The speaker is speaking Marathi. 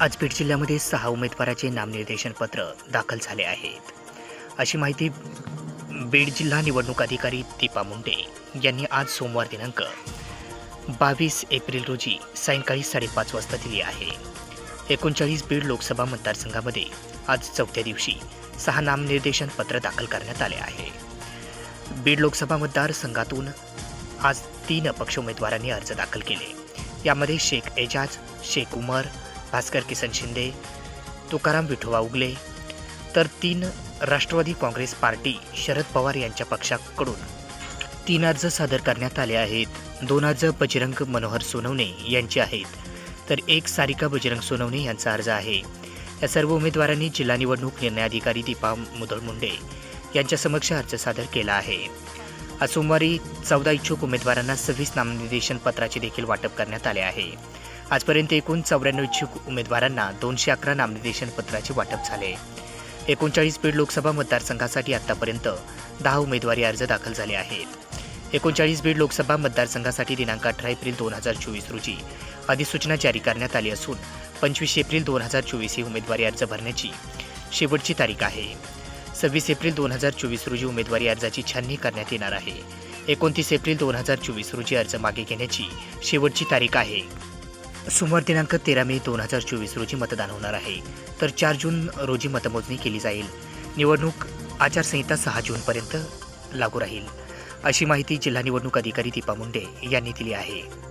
आज बीड जिल्ह्यामध्ये सहा उमेदवाराचे नामनिर्देशन पत्र दाखल झाले आहेत. अशी माहिती बीड जिल्हा निवडणूक अधिकारी दीपा मुंडे यांनी आज सोमवार दिनांक बावीस एप्रिल रोजी सायंकाळी साडेपाच वाजता दिली आहे. एकोणचाळीस बीड लोकसभा मतदारसंघामध्ये आज चौथ्या दिवशी सहा नामनिर्देशन पत्र दाखल करण्यात आले आहे. बीड लोकसभा मतदारसंघातून आज तीन अपक्ष उमेदवारांनी अर्ज दाखल केले. यामध्ये शेख एजाज शेख उमर भास्कर किसन शिंदे तुकाराम विठोबा उगले तर तीन राष्ट्रवादी काँग्रेस पार्टी शरद पवार यांच्या पक्षाकडून. तीन अर्ज सादर करण्यात आले आहेत. दोन अर्ज बजरंग मनोहर सोनवणे यांचे आहेत. तर एक सारिका बजरंग सोनवणे यांचा अर्ज आहे. या सर्व उमेदवारांनी जिल्हा निवडणूक निर्णय अधिकारी दीपा मुदळ मुंडे यांच्या समक्ष अर्ज सादर केला आहे. आज सोमवारी चौदा इच्छुक उमेदवारांना सव्वीस नामनिर्देशन पत्राचे देखील वाटप करण्यात आले आहे. आजपर्यंत एकूण चौऱ्याण्णव इच्छुक उमेदवारांना दोनशे अकरा नामनिर्देशन पत्राचे वाटप झाले. एकोणचाळीस बीड लोकसभा मतदारसंघासाठी आतापर्यंत दहा उमेदवारी अर्ज दाखल झाले आहेत. एकोणचाळीस बीड लोकसभा मतदारसंघासाठी दिनांक अठरा एप्रिल दोन हजार चोवीस रोजी अधिसूचना जारी करण्यात आली असून पंचवीस एप्रिल दोन हजार चोवीस ही उमेदवारी अर्ज भरण्याची शेवटची तारीख आहे. सव्वीस एप्रिल दोन हजार चोवीस रोजी उमेदवारी अर्जाची छाननी करण्यात येणार आहे. एकोणतीस एप्रिल दोन हजार चोवीस रोजी अर्ज मागे घेण्याची शेवटची तारीख आहे. सोमवार दिनांक तेरा मे दोन हजार चोवीस रोजी मतदान होणार आहे. तर चार जून रोजी मतमोजणी केली जाईल. निवडणूक आचारसंहिता सहा जूनपर्यंत लागू राहील. अशी माहिती जिल्हा निवडणूक अधिकारी दीपा मुंडे यांनी दिली आहे.